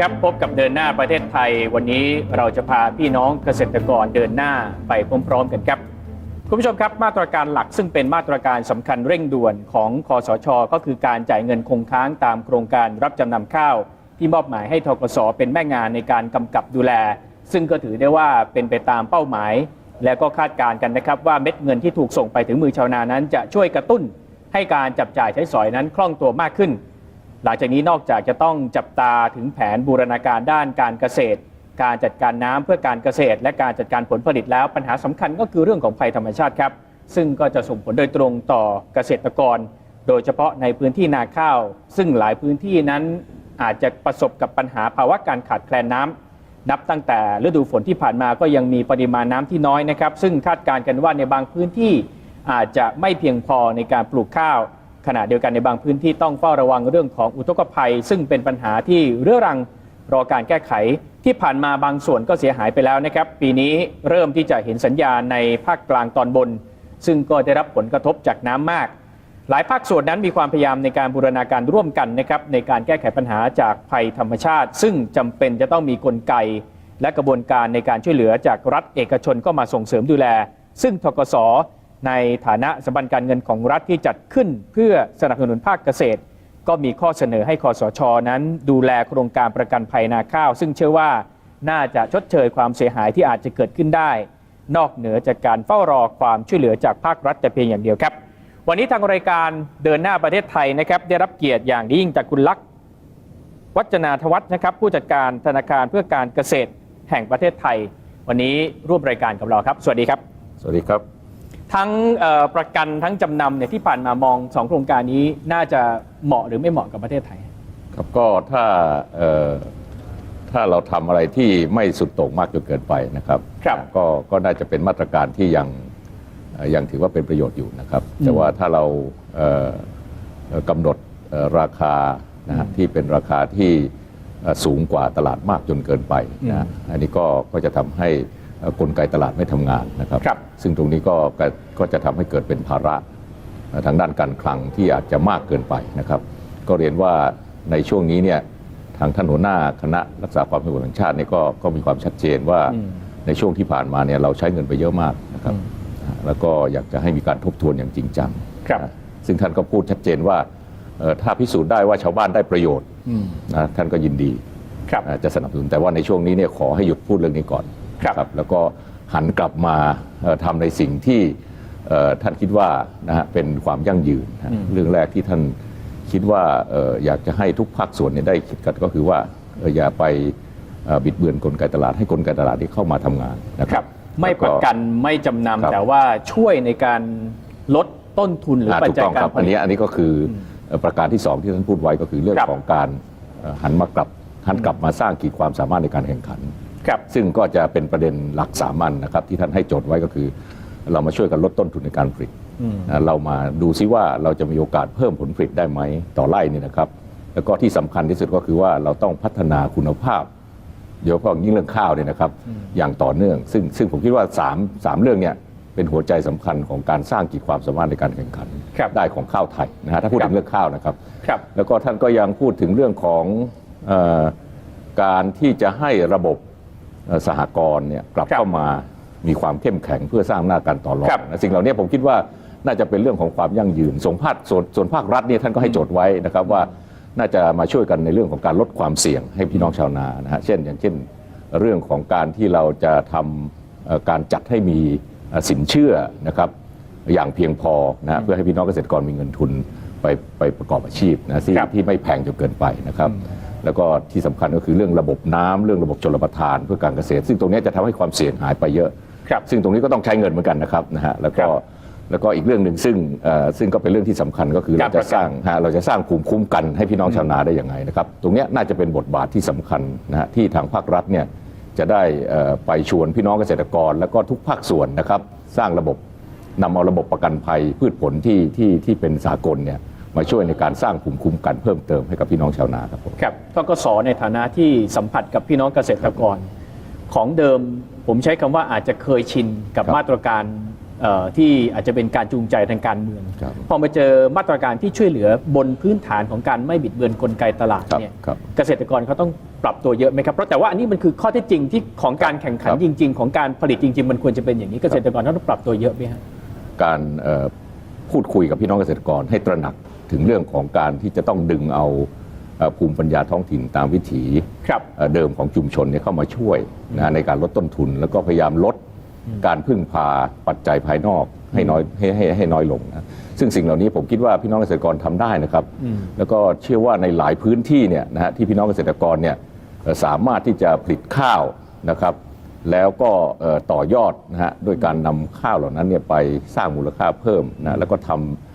ครับพบกับเดินหน้าประเทศไทย วันนี้เราจะพาพี่น้องเกษตรกรเดินหน้าไปพร้อมๆกันครับคุณผู้ชมครับมาตรการหลักซึ่งเป็นมาตรการสำคัญเร่งด่วนของคอสช ก็คือการจ่ายเงินคงค้างตามโครงการรับจำนำข้าว ที่มอบหมายให้ทกสเป็นแม่งานในการกำกับดูแล ซึ่งก็ถือได้ว่าเป็นไปตามเป้าหมาย และก็คาดการณ์กันนะครับว่าเม็ดเงินที่ถูกส่งไปถึงมือชาวนานั้น จะช่วยกระตุ้นให้การจับจ่ายใช้สอยนั้นคล่องตัวมากขึ้น หลังจากนี้นอกจากจะต้องจับตาถึงแผนบูรณาการด้านการเกษตร การจัดการน้ำเพื่อการเกษตร และการจัดการผลผลิตแล้ว ปัญหาสำคัญก็คือเรื่องของภัยธรรมชาติครับ ซึ่งก็จะส่งผลโดยตรงต่อเกษตรกร โดยเฉพาะในพื้นที่นาข้าว ซึ่งหลายพื้นที่นั้นอาจจะประสบกับปัญหาภาวะการขาดแคลนน้ำนับตั้งแต่ฤดูฝนที่ผ่านมาก็ยังมีปริมาณน้ำที่น้อยนะครับ ซึ่งคาดการณ์กันว่าในบางพื้นที่อาจจะไม่เพียงพอในการปลูกข้าว ขณะเดียวกันในบางพื้นที่ต้องเฝ้าระวังเรื่องของอุทกภัย ซึ่งเป็นปัญหาที่เรื้อรังรอการแก้ไขที่ผ่านมาบางส่วนก็เสียหายไปแล้วนะครับ ปีนี้เริ่มที่จะเห็นสัญญาณในภาคกลางตอนบน ซึ่งก็ได้รับผลกระทบจากน้ำมาก หลายภาคส่วนนั้นมีความพยายามในการบูรณาการร่วมกันนะครับในการแก้ไขปัญหาจากภัยธรรมชาติ ซึ่งจำเป็นจะต้องมีกลไก และกระบวนการในการช่วยเหลือจากรัฐเอกชนก็มาส่งเสริมดูแล ซึ่งทกส ในฐานะสถาบันการเงินของรัฐที่จัดขึ้น เพื่อสนับสนุนภาคเกษตร ก็มีข้อเสนอให้คอสชนั้น ดูแลโครงการประกันภัยนาข้าว ซึ่งเชื่อว่าน่าจะชดเชยความเสียหายที่อาจจะเกิดขึ้นได้ นอกเหนือจากการเฝ้ารอความช่วยเหลือจากภาครัฐแต่เพียงอย่างเดียวครับ วันนี้ทางรายการเดินหน้าประเทศไทยนะครับได้รับเกียรติอย่างยิ่งจากคุณลักษ์วัจนาทวัฒน์นะครับ ผู้จัดการธนาคารเพื่อการเกษตรแห่งประเทศไทย วันนี้ร่วมรายการกับเราครับ สวัสดีครับ สวัสดีครับ ทั้งเอ่อประกันทั้งจำนำเนี่ยที่ผ่านมามองสองโครงการนี้น่าจะเหมาะหรือไม่เหมาะกับประเทศไทย ครับก็ถ้าเอ่อถ้าเราทำอะไรที่ไม่สุดโต่งมากจนเกินไปนะครับครับก็ก็น่าจะเป็นมาตรการที่ยังเอ่อยังถือว่าเป็นประโยชน์อยู่นะครับ แต่ว่าถ้าเราเอ่อเอ่อกำหนดเอ่อราคานะฮะที่เป็นราคาที่เอ่อสูงกว่าตลาดมากจนเกินไปนะฮะอันนี้ก็ก็จะทำให้เอ่อ กลไกตลาดไม่ทำงานนะครับครับซึ่งตรงนี้ก็ก็ก็จะทำให้เกิดเป็นภาระทางด้านการคลังที่อาจจะมากเกินไปนะครับ ก็เรียนว่าในช่วงนี้เนี่ยทางท่านหัวหน้าคณะรักษาความสงบแห่งชาติเนี่ยก็ก็มีความชัดเจนว่าอืมในช่วงที่ผ่านมาเนี่ยเราใช้เงินไปเยอะมากนะครับอืมนะแล้วก็อยากจะให้มีการทบทวนอย่างจริงจังครับนะซึ่งท่านก็พูดชัดเจนว่าเอ่อถ้าพิสูจน์ได้ว่าชาวบ้านได้ประโยชน์อืมนะท่านก็ยินดีครับอ่าจะสนับสนุนแต่ว่าในช่วงนี้เนี่ยขอให้หยุดพูดเรื่องนี้ก่อน ครับนะแล้วก็หันกลับมาเอ่อทำในสิ่งที่เอ่อท่านคิดว่านะฮะเป็นความยั่งยืนนะอืมเรื่องแรกที่ท่านคิดว่าเอ่ออยากจะให้ทุกภาคส่วนเนี่ยได้คิดกันก็คือว่าเอ่ออย่าไปเอ่อบิดเบือนกลไกตลาดให้กลไกตลาดที่เข้ามาทำงานนะคครัรับบไม่ประกันไม่จำครับนำแต่ว่าช่วยในการลดต้นทุนหรืออ่าปัจถูกจัยต้องกาครรับผอันลินี้ตอันนี้ก็คืออประการที่สองที่ท่านพูดไว้ก็คือเรื่องครับของการเอ่อหันมากลับหันกลับมาสร้างขีดความสามารถในการแข่งขัน ครับซึ่งก็จะเป็นประเด็นหลักสามัญนะครับที่ท่านให้โจทย์ไว้ก็คือ เรามาช่วยกันลดต้นทุนในการผลิตอืมนะเรามาดูซิว่าเราจะมีโอกาสเพิ่มผลผลิตได้ไหมต่อไร่นี่นะครับ แล้วก็ที่สำคัญที่สุดก็คือว่าเราต้องพัฒนาคุณภาพโดยเฉพาะยิ่งเรื่องข้าวเนี่ยนะครับ อย่างต่อเนื่อง ซึ่งซึ่งผมคิดว่าสามสามเรื่องเนี่ยเป็นหัวใจสำคัญของการสร้างขีดความสามารถในการแข่งขันครับได้ของข้าวไทยนะฮะถ้าพูดครับถึงเรื่องข้าวนะครับครับ แล้วก็ท่านก็ยังพูดถึงเรื่องของเออการที่จะให้ระบบเอ่อ สหกรณ์เนี่ยกลับครับเข้ามามีความเข้มแข็งเพื่อสร้างอำนาจการต่อรองครับนะสิ่งเหล่านี้ผมคิดว่าน่าจะเป็นเรื่องของความยั่งยืนส่วนภาคส่วนส่วนภาครัฐเนี่ยท่านก็ให้โจทย์ไว้นะครับว่าน่าจะมาช่วยกันในเรื่องของการลดความเสี่ยงให้พี่น้องชาวนานะฮะเช่น อย่างเช่น เรื่องของการที่เราจะทำเอ่อการจัดให้มีเอ่อสินเชื่อนะครับอย่างเพียงพอนะฮะเพื่อให้พี่น้องเกษตรกรมีเงินทุนไปไปประกอบอาชีพนะที่ครับที่ไม่แพงจนเกินไปนะครับ แล้วก็ที่สำคัญก็คือเรื่องระบบน้ำเรื่องระบบชลประทานเพื่อการเกษตร ซึ่งตรงนี้จะทำให้ความเสี่ยงหายไปเยอะครับซึ่งตรงนี้ก็ต้องใช้เงินเหมือนกันนะครับนะฮะแล้วก็ครับแล้วก็อีกเรื่องหนึ่งซึ่งเอ่อซึ่งก็เป็นเรื่องที่สำคัญก็คือการเราปจะระกันสร้างฮะเราจะสร้างภูมิคุ้มกันให้พี่น้องชาวนาได้อย่างไงนะครับ ตรงเนี้ยน่าจะเป็นบทบาทที่สำคัญนะฮะที่ทางภาครัฐเนี่ยจะได้เอ่อไปชวนพี่น้องเกษตรกร แล้วก็ทุกภาคส่วนนะครับ สร้างระบบนำเอาระบบประกันภัยพืชผลที่ที่ที่เป็นสากลเนี่ย มาช่วยในการสร้างภูมิคุ้มกันเพิ่มเติมให้กับพี่น้องชาวนาครับผมครับทกสในฐานะที่สัมผัสกับพี่น้องเกษตรกร ของเดิมผมใช้คำว่าอาจจะเคยชินกับครับมาตรการเอ่อที่อาจจะเป็นการจูงใจทางการเมืองครับพอมาเจอมาตรการที่ช่วยเหลือบนพื้นฐานของการไม่บิดเบือนกลไกตลาดครับเนี่ยครับเกษตรกรเขาต้องปรับตัวเยอะไหมครับเพราะแต่ว่าอันนี้มันคือข้อเท็จจริงที่ของการแข่งขันครับจริง ๆ ของการผลิตจริง ๆ มันควรจะเป็นอย่างนี้เกษตรกรต้องปรับตัวเยอะไหมฮะการเอ่อพูดคุยกับพี่น้องเกษตรกรให้ตระหนัก ถึงเรื่องของการที่จะต้องดึงเอาเอ่อภูมิปัญญาท้องถิ่นตามวิถีครับเอ่อเดิมของชุมชนเนี่ยเข้ามาช่วยนะในการลดต้นทุน แล้วก็พยายามลดการพึ่งพาปัจจัยภายนอกให้น้อยให้ให้ให้น้อยลงนะซึ่งสิ่งเหล่านี้ผมคิดว่าพี่น้องเกษตรกรทำได้นะครับอืมแล้วก็เชื่อว่าในหลายพื้นที่เนี่ยนะฮะที่พี่น้องเกษตรกรเนี่ยเอ่อสามารถที่จะผลิตข้าวนะครับ แล้วก็เอ่อต่อยอดนะฮะด้วยการนำข้าวเหล่านั้นเนี่ยไปสร้างมูลค่าเพิ่มนะแล้วก็ทำเอ่อ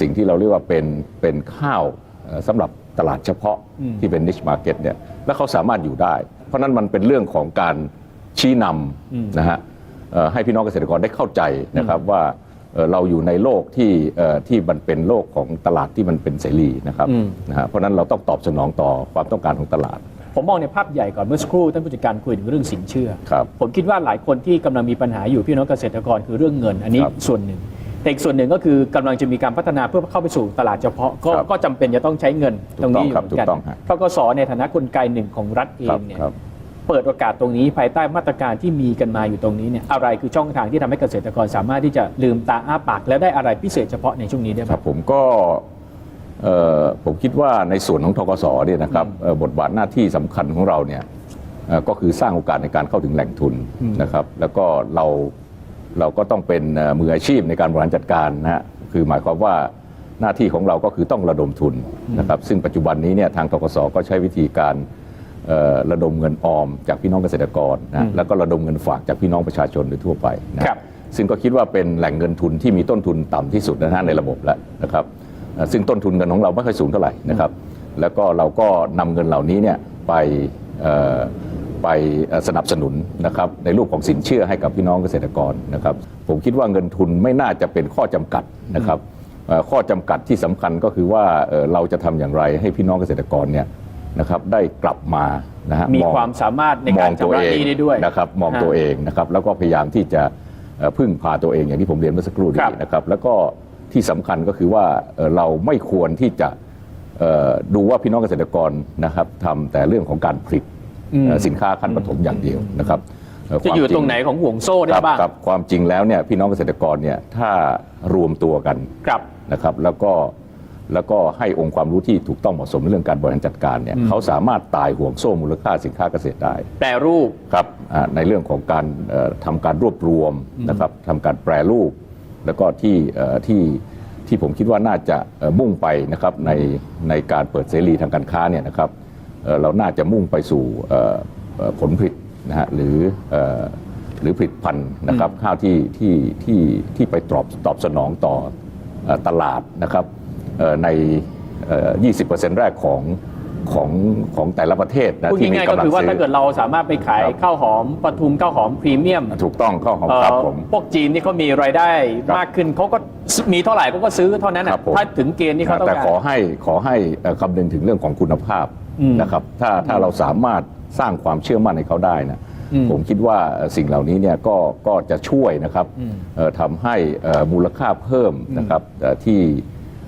สิ่งที่เราเรียกว่าเป็นเป็นข้าวเอ่อสำหรับตลาดเฉพาะอืมที่เป็น niche market เนี่ยแล้วเขาสามารถอยู่ได้ เพราะฉะนั้นมันเป็นเรื่องของการชี้นำนะฮะเอ่อให้พี่น้องเกษตรกรได้เข้าใจนะครับว่าเอ่อเราอยู่ในโลกที่เอ่อที่มันเป็นโลกของตลาดที่มันเป็นเสรีนะครับอืมนะฮะเพราะฉะนั้นเราต้องตอบสนองต่อความต้องการของตลาด ผมมองในภาพใหญ่ก่อนเมื่อสักครู่ท่านผู้จัดการคุยถึงเรื่องสินเชื่อครับผมคิดว่าหลายคนที่กำลังมีปัญหาอยู่พี่น้องเกษตรกรคือเรื่องเงิน อันนี้ครับส่วนหนึ่ง แต่อีกส่วนหนึ่งก็คือกำลังจะมีการพัฒนาเพื่อเข้าไปสู่ตลาดเฉพาะก็ครับก็จำเป็นจะต้องใช้เงินถูกตรงนี้อยู่ต้องครับเหมือนกันถูกต้องฮะทกสในฐานะกลไกหนึ่งของรัฐเอครังบเนี่ยครับเปิดโอกาสตรงนี้ภายใต้มาตรการที่มีกันมาอยู่ตรงนี้เนี่ยอะไรคือช่องทางที่ทำให้เกษตรกรสามารถที่จะลืมตาอ้าปาก แล้วได้อะไรพิเศษเฉพาะในช่วงนี้ได้ไหมครับผมก็เอ่อผมคิดว่าในส่วนของทกสเนี่ยนะครับเอ่อบทบาทหน้าที่สำคัญของเราเนี่ยเอ่อก็คือสร้างโอกาสในการเข้าถึงแหล่งทุนนะครับ แล้วก็เรา เราก็ต้องเป็นเอ่อมืออาชีพในการบริหารจัดการนะฮะคือหมายความว่าหน้าที่ของเราก็คือต้องระดมทุนนะครับซึ่งปัจจุบันนี้เนี่ยทางทกสก็ใช้วิธีการเอ่อระดมเงินออมจากพี่น้องเกษตรกรนะแล้วก็ระดมเงินฝากจากพี่น้องประชาชนโดยทั่วไปนะครับซึ่งก็คิดว่าเป็นแหล่งเงินทุนที่มีต้นทุนต่ำที่สุดนะฮะในระบบแล้วนะครับเอ่อซึ่งต้นทุนเงินของเราไม่ค่อยสูงเท่าไหร่นะครับแล้วก็เราก็นำเงินเหล่านี้เนี่ยไปเอ่อ ไปเอ่อสนับสนุนนะครับในรูปของสินเชื่อให้กับพี่น้องเกษตรกรนะครับ ผมคิดว่าเงินทุนไม่น่าจะเป็นข้อจำกัดนะครับเอ่อข้อจำกัดที่สำคัญก็คือว่าเอ่อเราจะทำอย่างไรให้พี่น้องเกษตรกรเนี่ยนะครับได้กลับมานะฮะมีองความสามารถในมกาอรงตัวชำระเองหนี้ได้ด้วยนะครับมองฮะตัวเองนะครับแล้วก็พยายามที่จะเอ่อพึ่งพาตัวเองอย่างที่ผมเรียนเมื่อสักครู่ครันี้บนะครับ แล้วก็ที่สำคัญก็คือว่าเอ่อเราไม่ควรที่จะเอ่อดูว่าพี่น้องเกษตรกรนะครับทำแต่เรื่องของการผลิตเอ่อ สินค้าขั้นปฐมอย่างเดียวนะครับเจะอยู่ควมตรงไหนของห่วงโซ่คได้รับบ้างครับความจริงแล้วเนี่ยพี่น้องเกษตรกรเนี่ยถ้ารวมตัวกันครับนะครับ แล้วก็แล้วก็ให้องค์ความรู้ที่ถูกต้องเหมาะสมในเรื่องการบริหารจัดการเนี่ยเขาสามารถตายห่วงโซ่มูลค่าสินค้าเกษตรได้แปรรูปครับอ่าในเรื่องของการเอ่อทำการรวบรวมนะครับทำการแปรรูป แล้วก็ที่เอ่อที่ที่ผมคิดว่าน่าจะเอ่อมุ่งไปนะครับในในการเปิดเสรีทางการค้าเนี่ยนะครับ เอ่อเราน่าจะมุ่งไปสู่เอ่อเอ่อผลผลิตนะฮะหรือเอ่อหรือผลิตภัณฑ์นะครับข้าวที่ที่ที่ที่ไปตอบตอบสนองต่อเอ่อตลาดนะครับเอ่อในเอ่อ20%แรกของของของแต่ละประเทศนะพูดที่มีง่ายๆก็กำลังคือว่าซื้ถ้าเกิดเราสามารถไปขายครับข้าวหอมปทุมข้าวหอมพรีเมียม ถูกต้องข้อของเอ่อครับผมพวกจีนนี่เขามีรายได้ครับมากขึ้นเขาก็มีเท่าไหร่เขาก็ซื้อเท่านั้นคน่ะรับผมถ้าถึงเกณฑ์ที่เขาต้องแต่การขอให้ขอให้เอ่อคำนึงถึงเรื่องของคุณภาพอืม นะครับถ้าถ้าเราสามารถสร้างความเชื่อมั่นให้เขาได้นะอืมผมคิดว่าเอ่อสิ่งเหล่านี้เนี่ยก็ก็จะช่วยนะครับเอ่อทำให้เอ่อมูลค่าเพิ่มนะครับเอ่อที่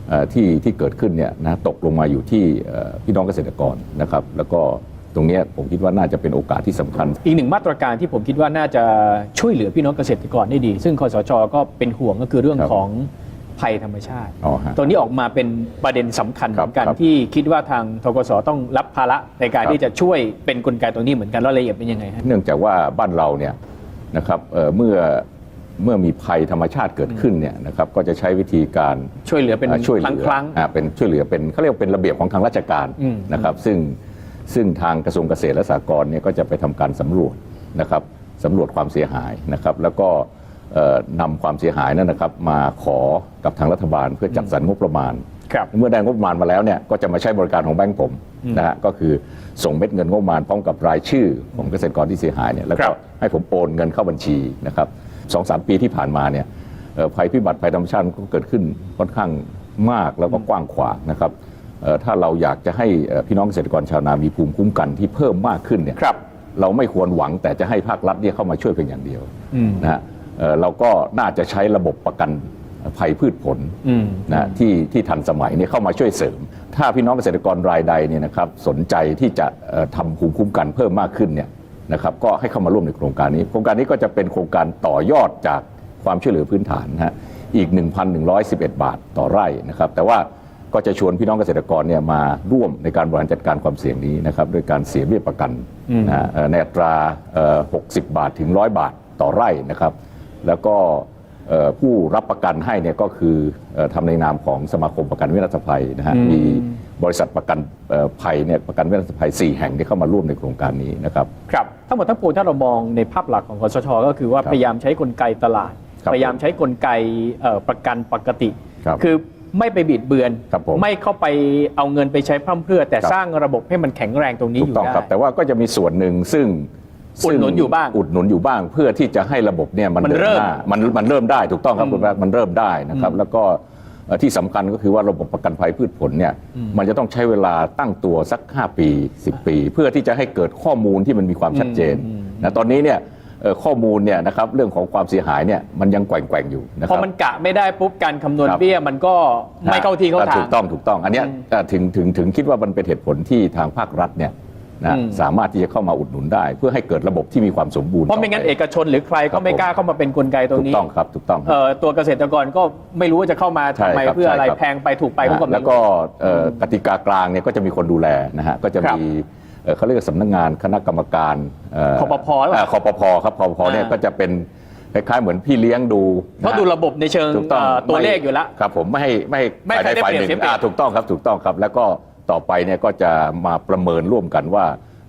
เอ่อที่ที่เกิดขึ้นเนี่ยนะตกลงมาอยู่ที่เอ่อพี่น้องเกษตรกรนะครับ แล้วก็ตรงเนี้ยผมคิดว่าน่าจะเป็นโอกาสที่สำคัญ อีกหนึ่งมาตรการที่ผมคิดว่าน่าจะช่วยเหลือพี่น้องเกษตรกรได้ดี ซึ่งคสชก็เป็นห่วงก็คือเรื่องครับของ ภัยธรรมชาติ อ๋อฮะ ตัวนี้ออกมาเป็นประเด็นสำคัญเหมือนกันครับที่คิดว่าทางทกสต้องรับภาระในการครับ ที่จะช่วยเป็นกลไกตรงนี้เหมือนกันแล้วรายละเอียดเป็นยังไงฮะ เนื่องจากว่าบ้านเราเนี่ยนะครับเอ่อเมื่อเมื่อมีภัยธรรมชาติเกิดขึ้นเนี่ยนะครับก็จะใช้วิธีการช่วยเหลือเป็นอ่าช่วยเหครั้ลืงอครั้งอ่าเป็นช่วยเหลือเป็นเขาเรียกว่าเป็นระเบียบของทางราชการอืม นะครับ ซึ่งซึ่งทางกระทรวงเกษตรและสหกรณ์เนี่ยก็จะไปทำการสำรวจนะครับสำรวจความเสียหายนะครับ แล้วก็เอ่อ นำความเสียหายนั้นนะครับ มาขอกับทางรัฐบาลเพื่อจัดสรรงบประมาณครับเมื่อได้งบประมาณมาแล้วเนี่ยก็จะมาใช้บริการของแบงก์ผมนะฮะก็คือส่งเม็ดเงินงบประมาณพร้อมกับรายชื่อของเกษตรกรที่เสียหายเนี่ยแล้วครัก็บให้ผมโอนเงินเข้าบัญชีนะครับสองสามปีที่ผ่านมาเนี่ยเอ่อภัยพิบัติภัยธรรมชาติก็เกิดขึ้นค่อนข้างมากแล้วก็กว้างขวางนะครับเอ่อถ้าเราอยากจะให้เอ่อพี่น้องเกษตรกรชาวนามีภูมิคุ้มกันที่เพิ่มมากขึ้นเนี่ยครับเราไม่ควรหวังแต่จะให้ภาครัฐเนี่ยเข้ามาช่วยเพียงอย่างเดียวอืมนะฮะ เอ่อเราก็น่าจะใช้ระบบประกันภัยพืชผลอืมนะที่ที่ทันสมัยเนี่ยเข้ามาช่วยเสริม ถ้าพี่น้องเกษตรกรรายใดเนี่ยนะครับสนใจที่จะเอ่อทำภูมิคุ้มกันเพิ่มมากขึ้นเนี่ยนะครับก็ให้เข้ามาร่วมในโครงการนี้ โครงการนี้ก็จะเป็นโครงการต่อยอดจากความช่วยเหลือพื้นฐานนะฮะอีก 1,111 บาทต่อไร่นะครับ แต่ว่าก็จะชวนพี่น้องเกษตรกรเนี่ยมาร่วมในการบริหารจัดการความเสี่ยงนี้นะครับด้วยการเสียเบี้ยประกันนะฮะเอ่อในอัตราเอ่อ60 บาทถึง 100 บาทต่อไร่นะครับ แล้วก็เอ่อผู้รับประกันให้เนี่ยก็คือเอ่อทำในนามของสมาคมประกันวินาศภัยนะฮะอืมมีบริษัทประกันเอ่อภัยเนี่ยประกันวินาศภัย 4 แห่งที่เข้ามาร่วมในโครงการนี้นะครับครับทั้งหมดทั้งปวงถ้าเรามองในภาพหลักของคสชก็คือว่าครับพยายามใช้กลไกตลาดครับพยายามใช้กลไกเอ่อประกันปกติครับคือไม่ไปบิดเบือนครับผมไม่เข้าไปเอาเงินไปใช้พร่ำเพรื่อ แต่ครับสร้างระบบให้มันแข็งแรงตรงนี้ถูอกยู่ต้องได้ครับแต่ว่าก็จะมีส่วนหนึ่งซึ่ง อุดหนุนอยู่บ้าง อุดหนุนอยู่บ้างเพื่อที่จะให้ระบบเนี่ยมันมันเดินเริ่มหน้ามันมันเริ่มได้ถูกต้องครับอืมคุณแม่มันเริ่มได้นะครับ แล้วก็เอ่อที่สำคัญก็คือว่าระบบประกันภัยพืชผลเนี่ยมันจะต้องใช้เวลาตั้งตัวสัก 5 ปี 10 ปี เพื่อที่จะให้เกิดข้อมูลที่มันมีความชัดเจนนะตอนนี้เนี่ยเอ่อข้อมูลเนี่ยนะครับเรื่องของความเสียหายเนี่ยมันยังแกว่งๆอยู่นะคพรัอบมันกะไม่ได้ปุ๊บการคำนวณครับเบี้ยมันก็ไม่เข้าที่เข้าทางถูกต้องถูกต้อง อันเนี้ยอืมเอ่อถึงถึงถึงคิดว่ามันเป็นเหตุผลที่ทางภาครัฐเนี่ย นะอืมสามารถที่จะเข้ามาอุดหนุนได้ เพื่อให้เกิดระบบที่มีความสมบูรณ์เพราะไม่งั้นต่ปเอกชนหรือใครครัก็บไม่กล้าเข้ามาเป็นกลไกตรงถูกนี้ต้องครับถูกต้องครับเอ่อตัวเกษตรกรก็ไม่รู้ว่าจะเข้ามาใช่ทำไมครับเพื่ออะไรใช่ครับแพงไปถูกไปเขาก็ไม่แล้วรู้ก็เอ่อกติกากลางเนี่ยก็จะมีคนดูแลนะฮะก็จะครับมีเอ่อเขาเรียกว่าสำนักงานคณะกรรมการเอ่อคปภหรือเปล่าเอ่อคปพครับคปพเนี่ยอ่าก็จะเป็นคล้ายๆเหมือนพี่เลี้ยงดูนเพราะดูระบบในเชิงถูกต้องเอ่อตัวไม่เลขอยู่แล้วครับผมไม่ให้ไม่ให้ไม่ให้ฝ่ายใดใครได้ฝ่ายหเปรียบนึ่งเสียเปรียบอ่าถูกต้องครับถูกต้องครับ แล้วก็ ต่อไปเนี่ยก็จะมาประเมินร่วมกันว่า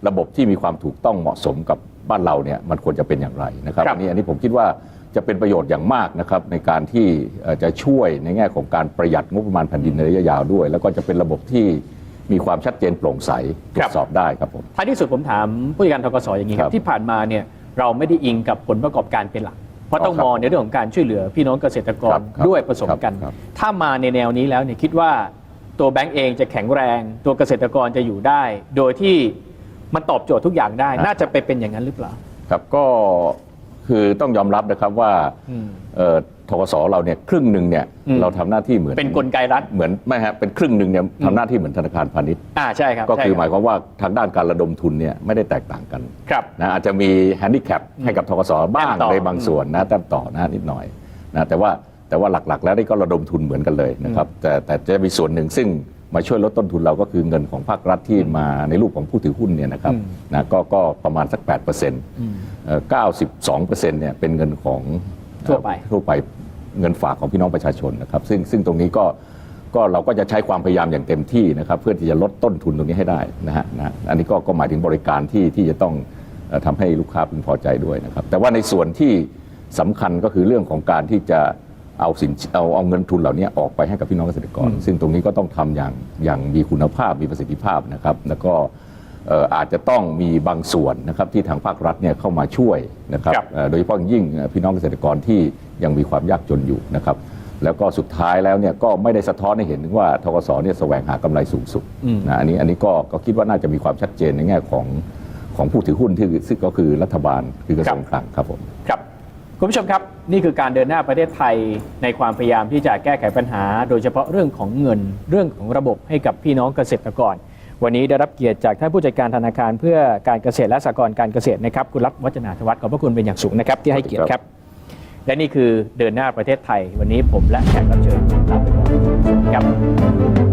ระบบที่มีความถูกต้องเหมาะสมกับบ้านเราเนี่ยมันควรจะเป็นอย่างไรนะครับครับอันนี้อันนี้ผมคิดว่าจะเป็นประโยชน์อย่างมากนะครับในการที่เอ่อจะช่วยในแง่ของการประหยัดงบประมาณแผ่นดินในระยะยาวด้วย แล้วก็จะเป็นระบบที่มีความชัดเจนโปร่งใสตรวจสอบได้ครับผมท้ายที่สุดผมถามผู้จัดการทกสอย่างนี้คครัรับบที่ผ่านมาเนี่ยเราไม่ได้อิงกับผลประกอบการเป็นหลัก เพราะต้องครับมองในเรื่องของการช่วยเหลือพี่น้องเกษตรกครัรบครับด้วยผสมกันครับถ้ามาในแนวนี้แล้วเนี่ยคิดว่า ตัวแบงก์เองจะแข็งแรง ตัวเกษตรกรจะอยู่ได้ โดยที่มันตอบโจทย์ทุกอย่างได้ น่าจะไปเป็นอย่างนั้นหรือเปล่า ครับก็คือต้องยอมรับนะครับว่าอืมเอ่อทกสเราเนี่ยครึ่งหนึ่งเนี่ยอืมเราทำหน้าที่เหมือนเป็นกลไกรัฐเหมือนไม่ฮะเป็นครึ่งหนึ่งเนี่ยทำหน้าที่เหมือนธนาคารพาณิชย์อ่าใช่ครับก็คือหใช่มายรับความว่าทางด้านการระดมทุนเนี่ยไม่ได้แตกต่างกันครับนะอาจจะมีแฮนดิแคปให้กับทกสบ้างแต้มต่อในบางส่วนนะแต้มต่อนะนิดหน่อยนะแต่ว่า แต่ว่าหลักๆ แล้วนี่ก็ระดมทุนเหมือนกันเลยนะครับ แต่แต่จะมีส่วนหนึ่งซึ่งมาช่วยลดต้นทุนเราก็คือเงินของภาครัฐที่มาในรูปของผู้ถือหุ้นเนี่ยนะครับอืมนะก็ก็ประมาณสัก8%เอืมอ่อ92%เนี่ยเป็นเงินของทั่วไปเอ่อทั่วไปเงินฝากของพี่น้องประชาชนนะครับ ซึ่งซึ่งตรงนี้ก็ก็เราก็จะใช้ความพยายามอย่างเต็มที่นะครับ เพื่อที่จะลดต้นทุนตรงนี้ให้ได้นะฮะนะฮะอันนี้ก็ก็หมายถึงบริการที่ที่จะต้องเอ่อทำให้ลูกค้าพึงพอใจด้วยนะครับ แต่ว่าในส่วนที่สำคัญก็คือเรื่องของการที่จะ เอาสินเอาเอาเงินทุนเหล่านี้ออกไปให้กับพี่น้องเกษตรกร ซึ่งตรงนี้ก็ต้องทำอย่างอย่างมีคุณภาพมีประสิทธิภาพนะครับ แล้วก็เอ่ออาจจะต้องมีบางส่วนนะครับที่ทางภาครัฐเนี่ยเข้ามาช่วยนะครับครับเอ่อโดยเฉพาะอย่างยิ่งเอ่อพี่น้องเกษตรกรที่ยังมีความยากจนอยู่นะครับแล้วก็สุดท้ายแล้วเนี่ยก็ไม่ได้สะท้อนให้เห็นถึงว่าทกสเนี่ยแสวงหากำไรสูงสุดอืมนะอันนี้อันนี้ก็ก็คิดว่าน่าจะมีความชัดเจนในแง่ของของผู้ถือหุ้นที่ซึ่งก็คือรัฐบาลคือกระทรวงคลังครับผมครับ คุณผู้ชมครับ นี่คือการเดินหน้าประเทศไทยในความพยายามที่จะแก้ไขปัญหา โดยเฉพาะเรื่องของเงินเรื่องของระบบให้กับพี่น้องเกษตรกร วันนี้ได้รับเกียรติจากท่านผู้จัดการธนาคารเพื่อการเกษตรและสหกรณ์การเกษตรนะครับคุณรัฐวัฒนาธวัฒน์ขอบพระคุณเป็นอย่างสูงนะครับที่ให้เกียรติครับ และนี่คือเดินหน้าประเทศไทย วันนี้ผมและแขกรับเชิญลาไปก่อนครับ